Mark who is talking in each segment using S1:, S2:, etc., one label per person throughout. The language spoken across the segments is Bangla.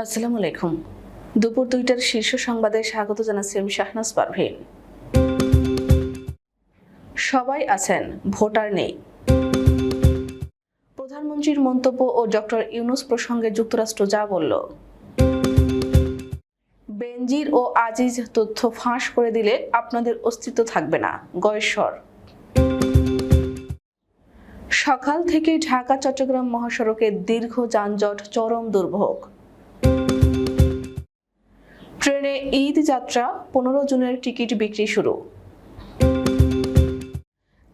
S1: আসসালামু আলাইকুম। দুপুর দুইটার শীর্ষ সংবাদে স্বাগত জানাচ্ছি আমি শাহনাজ পারভীন সবাই আছেন, ভোটার নেই। প্রধানমন্ত্রীর মন্তব্য ও ডক্টর ইউনুস প্রসঙ্গে যুক্তরাষ্ট্র যা বলল। বেনজির ও আজিজ তথ্য ফাঁস করে দিলে আপনাদের অস্তিত্ব থাকবে না, গয়েশ্বর। সকাল থেকে ঢাকা, চট্টগ্রাম মহাসড়কে দীর্ঘ যানজট, চরম দুর্ভোগ। ট্রেনে ঈদ যাত্রা, পনেরো জনের টিকিট বিক্রি শুরু।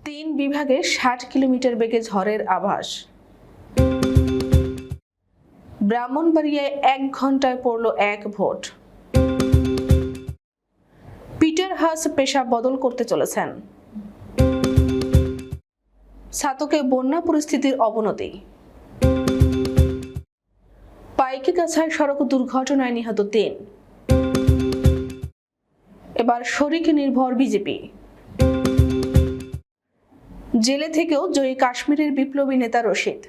S1: তিন বিভাগে ষাট কিলোমিটার বেগে ঝড়ের আভাস। ব্রাহ্মণবাড়িয়ায় এক ঘন্টায় পড়ল এক ভোট। পিটার হাস পেশা বদল করতে চলেছেন। সাতকে বন্যা পরিস্থিতির অবনতি। পাইকি কাছায় সড়ক দুর্ঘটনায় নিহত তিন। এবার শরিক নির্ভর বিজেপি। জেলে থেকেও জয়ী কাশ্মীরের বিপ্লবী নেতা রশিদ।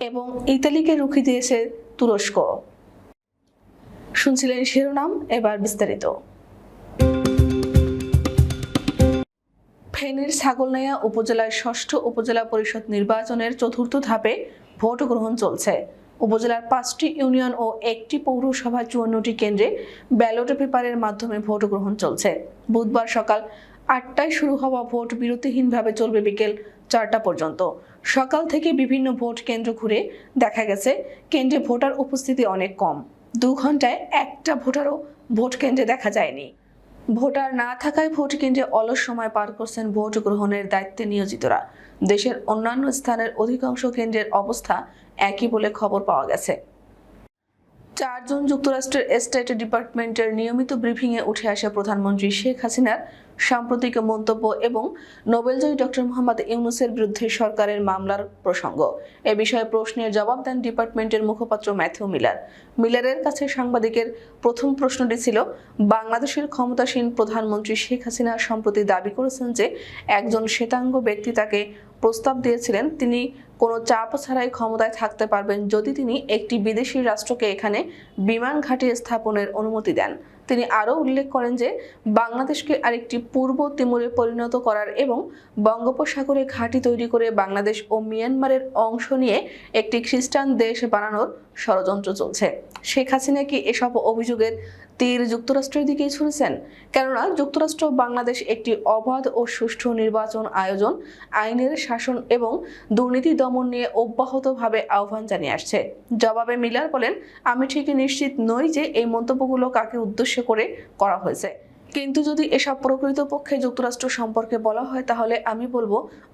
S1: এবং ইতালিকে রুখি দিয়েছে তুরস্ক। শুনছিলেন শিরোনাম, এবার বিস্তারিত। ফেনীর ছাগলনাইয়া উপজেলার ষষ্ঠ উপজেলা পরিষদ নির্বাচনের চতুর্থ ধাপে ভোট গ্রহণ চলছে। উপজেলার পাঁচটি ইউনিয়ন ও একটি পৌরসভা চুয়ান্নটি কেন্দ্রে ব্যালট পেপারের মাধ্যমে ভোট গ্রহণ চলছে। বুধবার সকাল আটটায় শুরু হওয়া ভোট বিরতিহীনভাবে চলবে বিকেল চারটা পর্যন্ত। সকাল থেকে বিভিন্ন ভোট কেন্দ্র ঘুরে দেখা গেছে, কেন্দ্রে ভোটার উপস্থিতি অনেক কম। দু ঘন্টায় একটা ভোটারও ভোট কেন্দ্রে দেখা যায়নি। ভোটার না থাকায় ভোট কেন্দ্রে অলস সময় পার করছেন ভোট গ্রহণের দায়িত্বে নিয়োজিতরা। দেশের অন্যান্য স্থানের অধিকাংশ কেন্দ্রের অবস্থা একই বলে খবর পাওয়া গেছে। চারজন যুক্তরাষ্ট্রের স্টেট ডিপার্টমেন্টের নিয়মিত ব্রিফিংয়ে উঠে আসে প্রধানমন্ত্রী শেখ হাসিনার সাম্প্রতিক মন্তব্য এবং নোবেলজয়ী ডক্টর মোহাম্মদ ইউনুসের বিরুদ্ধে সরকারের মামলার প্রসঙ্গ। এ বিষয়ে প্রশ্নের জবাব দেন ডিপার্টমেন্টের মুখপাত্র ম্যাথিউ মিলার। মিলারের কাছে সাংবাদিকের প্রথম প্রশ্নটি ছিল, বাংলাদেশের ক্ষমতাসীন প্রধানমন্ত্রী শেখ হাসিনা সম্প্রতি দাবি করেছেন যে একজন শ্বেতাঙ্গ ব্যক্তি তাকে প্রস্তাব দিয়েছিলেন, তিনি কোনো চাপ ছাড়াই ক্ষমতায় থাকতে পারবেন যদি তিনি একটি বিদেশি রাষ্ট্রকে এখানে বিমান ঘাঁটি স্থাপনের অনুমতি দেন। তিনি আরও উল্লেখ করেন যে, বাংলাদেশকে আরেকটি পূর্ব তিমুরে পরিণত করার এবং বঙ্গোপসাগরে ঘাঁটি তৈরি করে বাংলাদেশ ও মিয়ানমারের অংশ নিয়ে একটি খ্রিস্টান দেশ বানানোর ষড়যন্ত্র চলছে। শেখ হাসিনা কি এসব অভিযোগের তীর যুক্তরাষ্ট্রের দিকেই ছুড়েছেন। কেননা যুক্তরাষ্ট্র বাংলাদেশ একটি অবাধ ও সুষ্ঠু নির্বাচন আয়োজন, আইনের শাসন এবং দুর্নীতি দমন নিয়ে অব্যাহতভাবে আহ্বান জানিয়ে আসছে। জবাবে মিলার বলেন, আমি ঠিকই নিশ্চিত নই যে এই মন্তব্যগুলো কাকে উদ্দেশ্য করে করা হয়েছে। কিন্তু যদি এসব প্রকৃতপক্ষে যুক্তরাষ্ট্র সম্পর্কে বলা হয়, তাহলে আমি বলব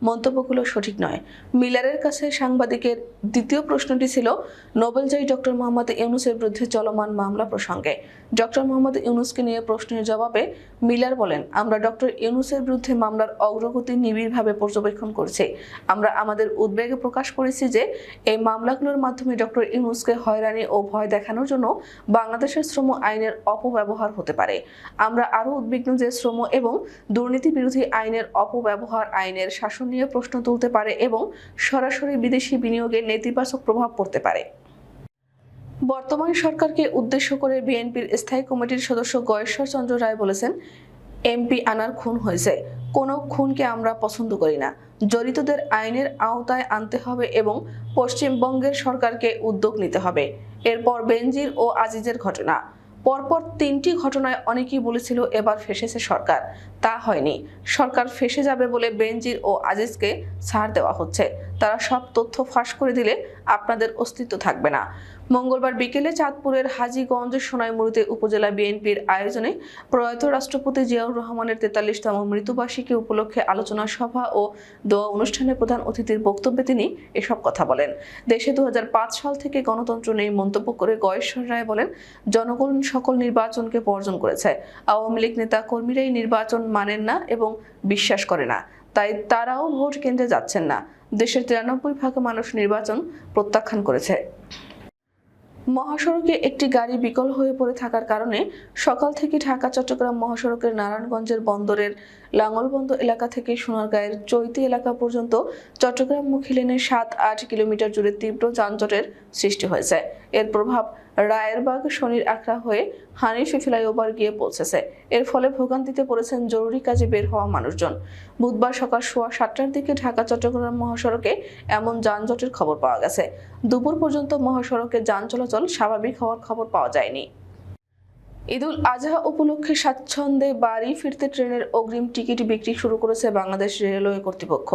S1: মন্তব্যগুলো সঠিক নয়। মিলারের কাছে সাংবাদিকের দ্বিতীয় প্রশ্নটি ছিল, নোবেলজয়ী ডক্টর মোহাম্মদ ইউনুসের বিরুদ্ধে চলমান মামলা প্রসঙ্গে। ডক্টর মোহাম্মদ ইউনুসকে নিয়ে প্রশ্নের জবাবে মিলার বলেন, আমরা ডক্টর ইউনুসের বিরুদ্ধে মামলার অগ্রগতি নিবিড়ভাবে পর্যবেক্ষণ করছি। আমরা আমাদের উদ্বেগ প্রকাশ করেছি যে, এই মামলাগুলোর মাধ্যমে ডক্টর ইউনুসকে হয়রানি ও ভয় দেখানোর জন্য বাংলাদেশের শ্রম আইনের অপব্যবহার হতে পারে। আমরা আরও উদ্বিগ্ন যে শ্রম এবং দুর্নীতি বিরোধী আইনের অপব্যবহার আইনের শাসন নিয়ে প্রশ্ন তুলতে পারে এবং সরাসরি বিদেশি বিনিয়োগের নেতিবাচক প্রভাব পড়তে পারে। বর্তমান সরকারকে উদ্দেশ্য করে বিএনপির স্থায়ী কমিটির সদস্য গয়েশ্বর চন্দ্র রায় বলেছেন, এমপি আনার খুন হয়েছে। কোনো খুনকে আমরা পছন্দ করি না। জড়িতদের আইনের আওতায় আনতে হবে এবং পশ্চিমবঙ্গের সরকারকে উদ্যোগ নিতে হবে। এরপর বেনজির ও আজিজের ঘটনা। পরপর তিনটি ঘটনায় অনেকেই বলেছিল এবার ফেসেছে সরকার। তা হয়নি। সরকার ফেসে যাবে বলে বেনজির ও আজিজকে ছাড় দেওয়া হচ্ছে। তারা সব তথ্য ফাঁস করে দিলে আপনাদের অস্তিত্ব থাকবে না। মঙ্গলবার বিকেলে চাঁদপুরের হাজীগঞ্জ সোনাইমুড়িতে উপজেলা বিএনপির আয়োজনে প্রয়াত রাষ্ট্রপতি জিয়াউর রহমানের তেতাল্লিশতম মৃত্যুবার্ষিকী উপলক্ষে আলোচনা সভা ও দোয়া অনুষ্ঠানে প্রধান অতিথির বক্তব্যে তিনি এসব কথা বলেন। দেশে দু হাজার পাঁচ সাল থেকে গণতন্ত্র নেই মন্তব্য করে গয়েশ্বর রায় বলেন, জনগণ সকল নির্বাচনকে বর্জন করেছে। আওয়ামী লীগ নেতা কর্মীরাই নির্বাচন মানেন না এবং বিশ্বাস করে না। তাই তারাও ভোট কেন্দ্রে যাচ্ছেন না। দেশের তিরানব্বই ভাগ মানুষ নির্বাচন প্রত্যাখ্যান করেছে। মহাসড়কে একটি গাড়ি বিকল হয়ে পড়ে থাকার কারণে সকাল থেকে ঢাকা, চট্টগ্রাম মহাসড়কের নারায়ণগঞ্জের বন্দরের লাঙ্গলবন্দ এলাকা থেকে সোনারগাঁয়ের চৈতি এলাকা পর্যন্ত চট্টগ্রামমুখী লেনে সাত আট কিলোমিটার জুড়ে তীব্র যানজটের সৃষ্টি হয়েছে। এর প্রভাব রায়েরবাগ শনির আখড়া হয়ে হানিফি ফ্লাইওভার গিয়ে পৌঁছেছে। এর ফলে ভোগান্তিতে পড়েছেন জরুরি কাজে বের হওয়া মানুষজন। বুধবার সকাল সোয়া সাতটার দিকে ঢাকা, চট্টগ্রাম মহাসড়কে এমন যানজটের খবর পাওয়া গেছে। দুপুর পর্যন্ত মহাসড়কে যান চলাচল স্বাভাবিক হওয়ার খবর পাওয়া যায়নি। ঈদুল আজহা উপলক্ষে স্বাচ্ছন্দ্যে বাড়ি ফিরতে ট্রেনের অগ্রিম টিকিট বিক্রি শুরু করেছে বাংলাদেশ রেলওয়ে কর্তৃপক্ষ।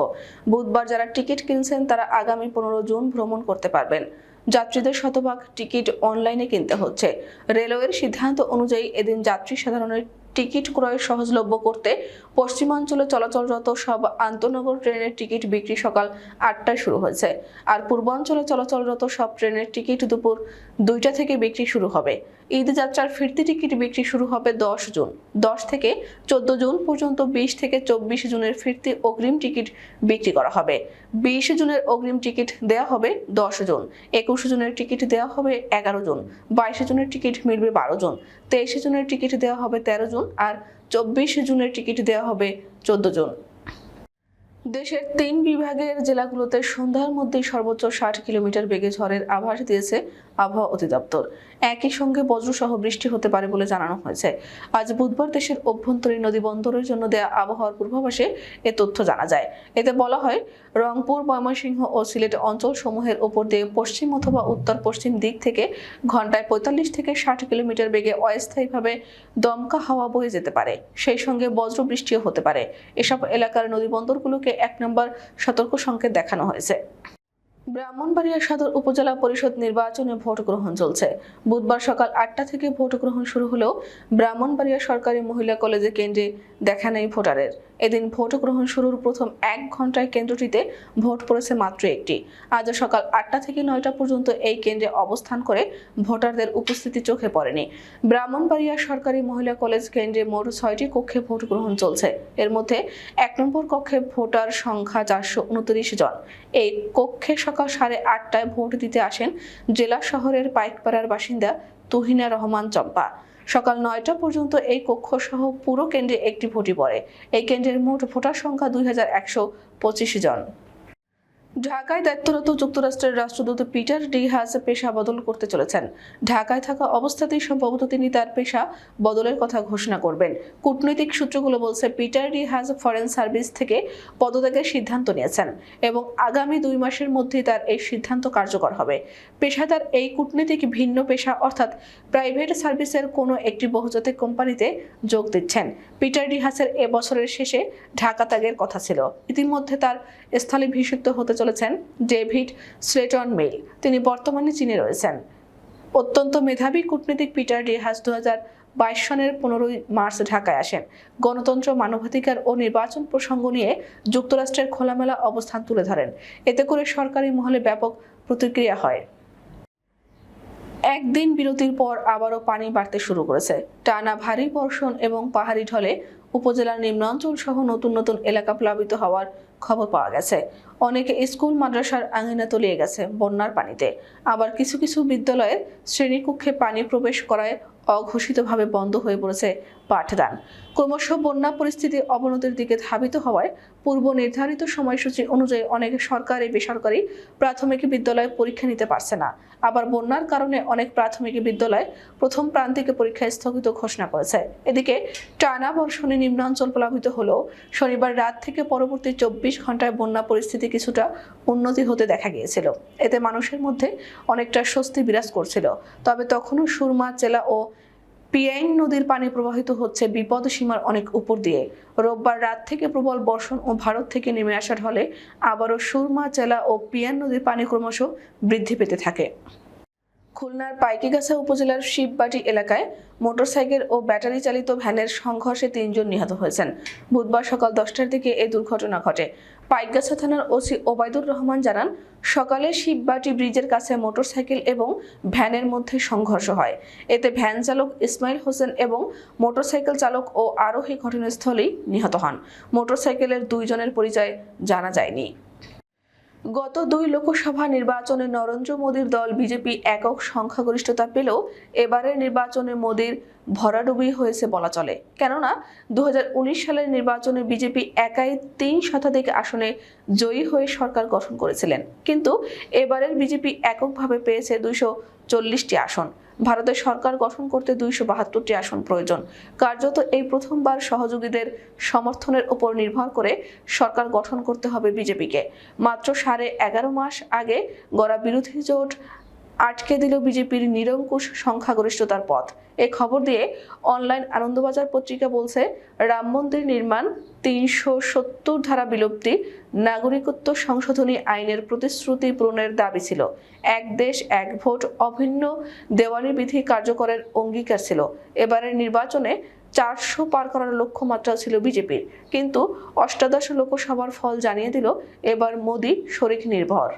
S1: বুধবার যারা টিকিট কিনছেন, তারা আগামী পনেরো জুন ভ্রমণ করতে পারবেন। যাত্রীদের শতভাগ টিকিট অনলাইনে কিনতে হচ্ছে। রেলওয়ের সিদ্ধান্ত অনুযায়ী এদিন যাত্রী সাধারণের টিকিট ক্রয় সহজলভ্য করতে পশ্চিমাঞ্চলে চলাচলরত সব আন্তনগর ট্রেনের টিকিট বিক্রি সকাল আটটায় শুরু হয়েছে। আর পূর্বাঞ্চলে চলাচলরত সব ট্রেনের টিকিট দুপুর দুইটা থেকে বিক্রি শুরু হবে। ঈদ যাত্রার ফিরতি টিকিট বিক্রি শুরু হবে দশ জুন। দশ থেকে চোদ্দ জুন পর্যন্ত বিশ থেকে চব্বিশ জুনের ফিরতি অগ্রিম টিকিট বিক্রি করা হবে। বিশ জুনের অগ্রিম টিকিট দেওয়া হবে দশ জুন। একুশ জুনের টিকিট দেওয়া হবে এগারো জুন। বাইশে জুনের টিকিট মিলবে বারো জুন। তেইশে জুনের টিকিট দেওয়া হবে তেরো জুন আর চব্বিশে জুনের টিকিট দেওয়া হবে চোদ্দ জুন। দেশের তিন বিভাগের জেলাগুলোতে সন্ধ্যার মধ্যেই সর্বোচ্চ ষাট কিলোমিটার বেগে ঝড়ের আভাস দিয়েছে আবহাওয়া অধিদপ্তর। একই সঙ্গে বজ্রসহ বৃষ্টি হতে পারে বলে জানানো হয়েছে। আজ বুধবার দেশের অভ্যন্তরীণ নদী বন্দরের জন্য দেয়া আবহাওয়ার পূর্বাভাসে এ তথ্য জানা যায়। এতে বলা হয়, রংপুর, ময়মনসিংহ ও সিলেট অঞ্চল সমূহের ওপর দিয়ে পশ্চিম অথবা উত্তর পশ্চিম দিক থেকে ঘন্টায় পঁয়তাল্লিশ থেকে ষাট কিলোমিটার বেগে অস্থায়ীভাবে দমকা হাওয়া বয়ে যেতে পারে। সেই সঙ্গে বজ্র বৃষ্টিও হতে পারে। এসব এলাকার নদী বন্দরগুলোকে এক নম্বর সতর্ক সংকেত দেখানো হয়েছে। ব্রাহ্মণবাড়িয়া সদর উপজেলা পরিষদ নির্বাচনে ভোট গ্রহণ চলছে। বুধবার সকাল আটটা থেকে ভোট গ্রহণ শুরু হলেও ব্রাহ্মণবাড়িয়া সরকারি মহিলা কলেজে কেন্দ্রে দেখা নেই ভোটারের। এদিন ভোট গ্রহণ শুরুর প্রথম এক ঘন্টায় কেন্দ্রটিতে ভোট পড়েছে মাত্র একটি। আজ সকাল আটটা থেকে নয়টা পর্যন্ত এই কেন্দ্রে অবস্থান করে ভোটারদের উপস্থিতি চোখে পড়েনি। ব্রাহ্মণবাড়িয়া সরকারি মহিলা কলেজ কেন্দ্রে মোট ছয়টি কক্ষে ভোট গ্রহণ চলছে। এর মধ্যে এক নম্বর কক্ষে ভোটার সংখ্যা চারশো উনত্রিশ জন। এই কক্ষে সকাল সাড়ে আটটায় ভোট দিতে আসেন জেলা শহরের পাইকপাড়ার বাসিন্দা তুহিনা রহমান চম্পা। সকাল নয়টা পর্যন্ত এই কক্ষ সহ পুরো কেন্দ্রে একটি ভোটই পড়ে। এই কেন্দ্রের মোট ভোটার সংখ্যা দুই হাজার একশো পঁচিশ জন। ঢাকায় দায়িত্বরত যুক্তরাষ্ট্রের রাষ্ট্রদূত পিটার ডি হাস পেশা বদল করতে চলেছেন। ঢাকায় থাকা অবস্থাতেই সম্ভবত তিনি তার পেশা বদলের কথা ঘোষণা করবেন। কূটনৈতিক সূত্রগুলো বলছে, Peter D Haas foreign service থেকে পদত্যাগের সিদ্ধান্ত নিয়েছেন এবং আগামী দুই মাসের মধ্যেই তার এই সিদ্ধান্ত কার্যকর হবে। পেশাদার এই কূটনীতিক ভিন্ন পেশা অর্থাৎ প্রাইভেট সার্ভিসের কোনো একটি বহুজাতিক কোম্পানিতে যোগ দিচ্ছেন। পিটার ডি হাসের এ বছরের শেষে ঢাকা ত্যাগের কথা ছিল। ইতিমধ্যে তার স্থলে স্থলাভিষিক্ত হতে চলেছেন ডেভিড স্লেটন মেল। তিনি বর্তমানে চীনে রয়েছেন। অত্যন্ত মেধাবী কূটনীতিক পিটার ডি হাস দু বাইশ সনের পনেরোই মার্চ ঢাকায় আসেন। গণতন্ত্র, মানবাধিকার ও নির্বাচন প্রসঙ্গ নিয়ে যুক্তরাষ্ট্রের খোলামেলা অবস্থান তুলে ধরেন। এতে করে সরকারি মহলে ব্যাপক প্রতিক্রিয়া হয়। একদিন বিরতির পর আবারও পানি বাড়তে শুরু করেছে। টানা ভারী বর্ষণ এবং পাহাড়ি ঢলে উপজেলার নিম্নাঞ্চল সহ নতুন নতুন এলাকা প্লাবিত হওয়ার খবর পাওয়া গেছে। অনেকে স্কুল, মাদ্রাসার আঙিনা তলিয়ে গেছে বন্যার পানিতে। আবার কিছু কিছু বিদ্যালয়ে শ্রেণীকক্ষে পানি প্রবেশ করায় অঘোষিতভাবে বন্ধ হয়ে পড়েছে পাঠদান ক্রমশ বন্যা পরিস্থিতি অবনতির দিকে ধাবিত হওয়ায় পূর্ব নির্ধারিত সময়সূচি অনুযায়ী অনেক সরকারি, বেসরকারি প্রাথমিক বিদ্যালয়ে পরীক্ষা নিতে পারছে না। আবার বন্যার কারণে অনেক প্রাথমিক বিদ্যালয় প্রথম প্রান্তিক পরীক্ষা স্থগিত ঘোষণা করেছে। এদিকে টানা বর্ষণে নিম্নাঞ্চল প্লাবিত হলেও শনিবার রাত থেকে পরবর্তী চব্বিশ ঘন্টায় বন্যা পরিস্থিতি কিছুটা উন্নতি হতে দেখা গিয়েছিল। এতে মানুষের মধ্যে অনেকটা স্বস্তি বিরাজ করছিল। তবে তখনও সুরমা জেলা ও পিয়াইন নদীর পানি প্রবাহিত হচ্ছে বিপদ সীমার অনেক উপর দিয়ে। রোববার রাত থেকে প্রবল বর্ষণ ও ভারত থেকে নেমে আসার ফলে আবারও সুরমা জেলা ও পিয়ান নদীর পানি ক্রমশ বৃদ্ধি পেতে থাকে। খুলনার পাইকিগাছা উপজেলার শিববাটি এলাকায় মোটরসাইকেল ও ব্যাটারি চালিত ভ্যানের সংঘর্ষে তিনজন নিহত হয়েছেন। বুধবার সকাল দশটার দিকে এই দুর্ঘটনা ঘটে। পাইকগাছা থানার ওসি ওবায়দুর রহমান জানান, সকালে শিববাটি ব্রিজের কাছে মোটরসাইকেল এবং ভ্যানের মধ্যে সংঘর্ষ হয়। এতে ভ্যান চালক ইসমাইল হোসেন এবং মোটরসাইকেল চালক ও আরোহী ঘটনাস্থলেই নিহত হন। মোটরসাইকেলের দুইজনের পরিচয় জানা যায়নি। গত দুই লোকসভা নির্বাচনে নরেন্দ্র মোদীর দল বিজেপি একক সংখ্যাগরিষ্ঠতা পেলেও এবারের নির্বাচনে মোদীর ভরাডুবি হয়েছে বলা চলে। কেননা দু হাজার উনিশ সালের নির্বাচনে বিজেপি একাই তিন শতাধিক আসনে জয়ী হয়ে সরকার গঠন করেছিলেন। কিন্তু এবারের বিজেপি এককভাবে পেয়েছে দুইশো চল্লিশটি আসন। ভারতের সরকার গঠন করতে দুইশো বাহাত্তরটি আসন প্রয়োজন। কার্যত এই প্রথমবার সহযোগীদের সমর্থনের উপর নির্ভর করে সরকার গঠন করতে হবে বিজেপিকে। মাত্র সাড়ে এগারো মাস আগে গড়া বিরোধী জোট আটকে দিল বিজেপির নিরঙ্কুশ সংখ্যাগরিষ্ঠতার পথ। এ খবর দিয়ে অনলাইন আনন্দবাজার পত্রিকা বলছে, রাম মন্দির নির্মাণ, তিনশো সত্তর ধারা বিলুপ্তি, নাগরিকত্ব সংশোধনী আইনের প্রতিশ্রুতি পূরণের দাবি ছিল। এক দেশ, এক ভোট, অভিন্ন দেওয়ানি বিধি কার্যকরের অঙ্গীকার ছিল। এবারের নির্বাচনে চারশো পার করার লক্ষ্যমাত্রা ছিল বিজেপির। কিন্তু অষ্টাদশ লোকসভার ফল জানিয়ে দিল, এবার মোদী শরিক নির্ভর।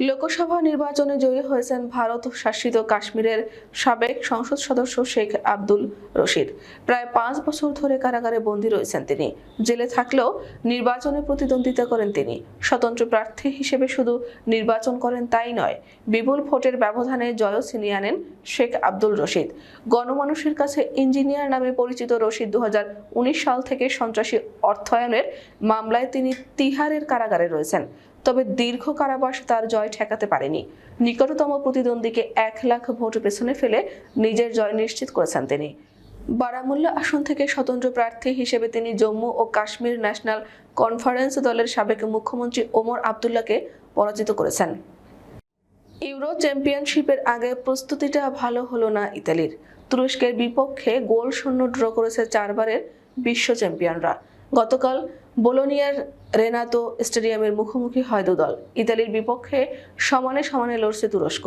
S1: লোকসভা নির্বাচনে জয়ী হয়েছেন ভারত শাসিত কাশ্মীরের সাবেক সংসদ সদস্য শেখ আব্দুল রশিদ। প্রায় পাঁচ বছর ধরে কারাগারে বন্দী রয়েছেন তিনি। জেলে থাকলেও নির্বাচনে প্রতিদ্বন্দ্বিতা করেন তিনি। স্বতন্ত্র প্রার্থী হিসেবে শুধু নির্বাচন করেন তাই নয়, বিপুল ভোটের ব্যবধানে জয় ছিনিয়ে আনেন শেখ আব্দুল রশিদ। গণমানুষের কাছে ইঞ্জিনিয়ার নামে পরিচিত রশিদ দু হাজার উনিশ সাল থেকে সন্ত্রাসী অর্থায়নের মামলায় তিনি তিহারের কারাগারে রয়েছেন। তবে দীর্ঘ কারাবাস তার জয় ঠেকাতে পারেনি। নিকটতম প্রতিদ্বন্দ্বীকে এক লাখ ভোট পেছনে ফেলে নিজের জয় নিশ্চিত করেছেন তিনি। বারামুল্লা আসন থেকে স্বতন্ত্র প্রার্থী হিসেবে তিনি জম্মু ও কাশ্মীর ন্যাশনাল কনফারেন্স দলের সাবেক মুখ্যমন্ত্রী ওমর আবদুল্লাকে পরাজিত করেছেন। ইউরো চ্যাম্পিয়নশিপের আগে প্রস্তুতিটা ভালো হলো না ইতালির। তুরস্কের বিপক্ষে গোল শূন্য ড্র করেছে চারবারের বিশ্ব চ্যাম্পিয়নরা। গতকাল বোলোনিয়ার রেনাতো স্টেডিয়ামের মুখোমুখি হয় দুদল ইতালির বিপক্ষে সমানে সমানে লড়ছে তুরস্ক।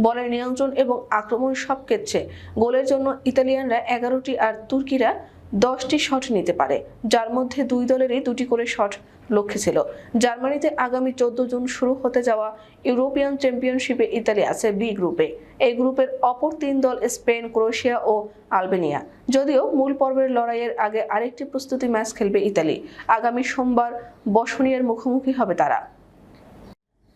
S1: বলের নিয়ন্ত্রণ এবং আক্রমণ সব ক্ষেত্রে গোলের জন্য ইতালিয়ানরা এগারোটি আর তুর্কিরা দশটি শট নিতে পারে, যার মধ্যে দুই দলেরই দুটি করে শট লক্ষ্যে ছিল। জার্মানিতে আগামী চোদ্দ জুন শুরু হতে যাওয়া ইউরোপিয়ান চ্যাম্পিয়নশিপে ইতালি আছে বি গ্রুপে এই গ্রুপের অপর তিন দল স্পেন, ক্রোয়েশিয়া ও আলবেনিয়া। যদিও মূল পর্বের লড়াইয়ের আগে আরেকটি প্রস্তুতি ম্যাচ খেলবে ইতালি। আগামী সোমবার বসনিয়ার মুখোমুখি হবে তারা।